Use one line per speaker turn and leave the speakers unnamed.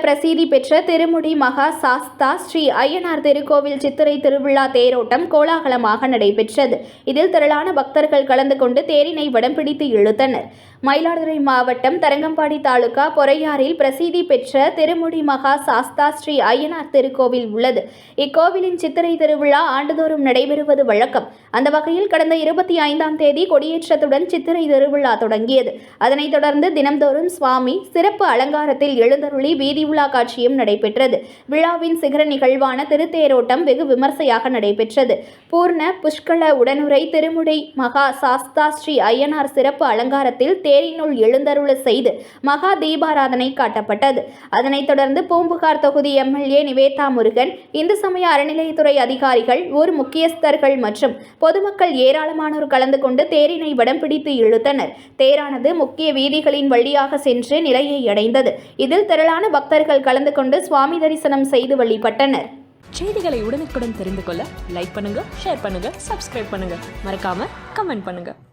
பிரசித்தி பெற்ற திருமுடி மகா சாஸ்தா ஸ்ரீ ஐயனார் திருக்கோவில் சித்திரை திருவிழா தேரோட்டம் கோலாகலமாக நடைபெற்றது. இதில் திரளான பக்தர்கள் கலந்து கொண்டு தேரினை வடம் பிடித்து இழுத்தனர். மயிலாடுதுறை மாவட்டம் தரங்கம்பாடி தாலுகா பொறையாறில் பிரசித்தி பெற்ற திருமுடி மகா சாஸ்தா ஸ்ரீ ஐயனார் திருக்கோவில் உள்ளது. இக்கோவிலின் சித்திரை திருவிழா ஆண்டுதோறும் நடைபெறுவது வழக்கம். அந்த வகையில் கடந்த இருபத்தி ஐந்தாம் தேதி கொடியேற்றத்துடன் சித்திரை திருவிழா தொடங்கியது. அதனைத் தொடர்ந்து தினம்தோறும் சுவாமி சிறப்பு அலங்காரத்தில் எழுந்தருளி வீதி உலா காட்சியும் நடைபெற்றது. விழாவின் சிகர நிகழ்வான திருத்தேரோட்டம் வெகு விமர்சையாக நடைபெற்றது. பூர்ண புஷ்கல உடனுரை திருமுடி மகா சாஸ்தா ஸ்ரீ ஐயனார் சிறப்பு அலங்காரத்தில் தேரினுள் எழுந்தருள செய்து மகா தீபாராதனை காட்டப்பட்டது. அதனைத் தொடர்ந்து பூம்புகார் தொகுதி எம்எல்ஏ நிவேதா முருகன் இந்து சமய அறநிலையத்துறை அதிகாரிகள் ஊர் முக்கியஸ்தர்கள் மற்றும் பொதுமக்கள் ஏராளமானோர் கலந்து கொண்டு தேரினை வடம் பிடித்து இழுத்தனர். தேரானது முக்கிய வீதிகளின் வழியாக சென்று நிலையை அடைந்தது. இதில் திரளான பக்தர்கள் கலந்து கொண்டு சுவாமி தரிசனம் செய்து வழிபட்டனர்.
செய்திகளை உடனுக்குடன் தெரிந்து கொள்ள லைக் பண்ணுங்க ஷேர் பண்ணுங்க சப்ஸ்கிரைப் பண்ணுங்க. மறக்காம கமெண்ட் பண்ணுங்க.